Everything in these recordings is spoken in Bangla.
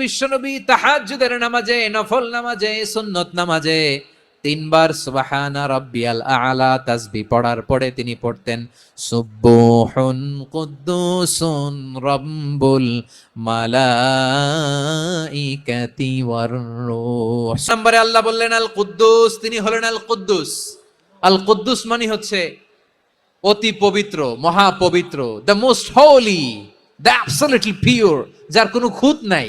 বিশ্বনবী তাহাজ্জুদের নামাজে, নফল নামাজে, সুন্নত নামাজে তিনবার সুবহানা রাব্বিয়াল আলা তাসবিহ পড়ার পরে তিনি পড়তেন, সুবহুন কুদ্দুসুন রাব্বুল মালাইকাতি ওয়ার রূহ। নম্বরে আল্লাহ বললেন, আল কুদ্দুস। তিনি হলেন আল কুদ্দুস। আল কুদ্দুস মানে হচ্ছে অতি পবিত্র মহা পবিত্র the most holy the absolutely pure যার কোনো খুঁত নাই।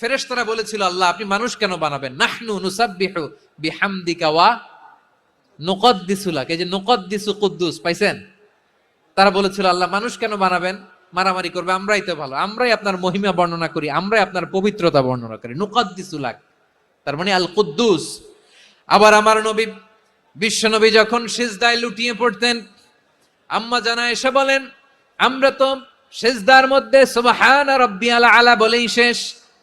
ফেরেশতারা বলেছিল, আল্লাহ, আপনি মানুষ কেন বানাবেন? নাহনু নুসাব্বিহু বিহামদিকা ওয়া নুকদ্দিসুলাক এই যে নুকদ্দিসু কুদ্দুস, পাইছেন? তারা বলেছিল, আল্লাহ, মানুষ কেন বানাবেন? মারামারি করবে, আমরাই তো ভালো। আমরাই আপনার মহিমা বর্ণনা করি, আমরাই আপনার পবিত্রতা বর্ণনা করি। নুকদ্দিসুলাক তার মানে আল কুদ্দুস আবার আমার নবী বিশ্বনবী যখন সিজদায় লুটিয়ে পড়তেন, আম্মা জানা এসে বলেন, আমরা তো সেজদার মধ্যে সুবহান রাব্বিয়াল আলা বলেই শেষ।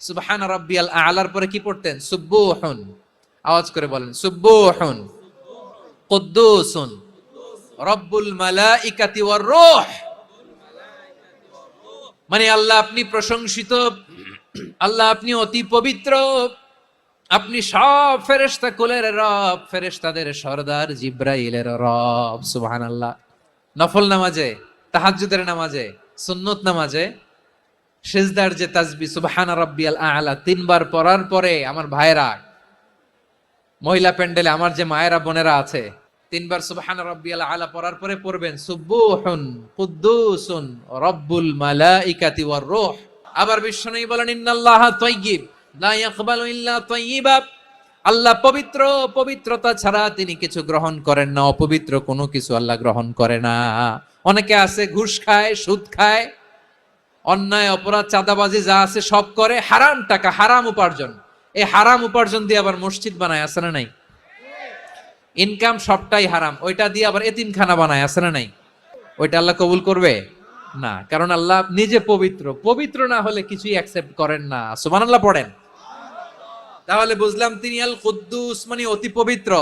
সুবহান রাব্বিয়াল আলার পরে কি পড়তেন? সুব্বুহুন আওয়াজ করে বলেন সুব্বুহুন কুদ্দুসুন। রব্বুল মালাইকাতি ওয়ার রূহ। মানে আল্লাহ আপনি প্রশংসিত, আল্লাহ আপনি অতি পবিত্র, আপনি সব ফেরেশতা কুলের রব, ফেরেশতাদের সর্দার জিব্রাইলের রব, সুবহানাল্লাহ। নফল নামাজে, তাহাজ্জুদের নামাজে, সুন্নত নামাজে সেজদার যে তাজবি সুবহান রাব্বিয়াল আলা, তিনবার পড়ার পরে আমার ভাইরা মহিলা প্যান্ডেলে আমার যে মায়েরা, বোনেরা আছে, তিনবার সুবহান রাব্বিয়াল আলা পড়ার পরে পড়বেন, সুবহুন কুদ্দুসুন রব্বুল মালাইকাতি ওয়ার রূহ। আবার বিশ্বনবী বলেন, ইন্নাল্লাহা তাইয়্যিব, লা ইয়াকবালু ইল্লা তাইয়্যিবা। আল্লাহ পবিত্র, পবিত্রতা ছাড়া তিনি কিছু গ্রহণ করেন না, অপবিত্র কোনো কিছু আল্লাহ গ্রহণ করে না। অনেকে আছে, ঘুষ খায়, সুদ খায় অন্যায়, অপরাধ, চাঁদাবাজি যা আছে সব করে হারাম টাকা, হারাম উপার্জন। এই হারাম উপার্জন দিয়ে আবার মসজিদ বানায়, আছে না নাই? ইনকাম সবটাই হারাম। ওইটা দিয়ে আবার এতিমখানা বানায়, আছে না নাই? ওইটা আল্লাহ কবুল করবে? না, কারণ আল্লাহ নিজে পবিত্র। পবিত্র না হলে কিছুই অ্যাকসেপ্ট করেন না। সুবহানাল্লাহ পড়েন। তাহলে বুঝলাম তিনি আল কুদ্দুস মানে অতি পবিত্র।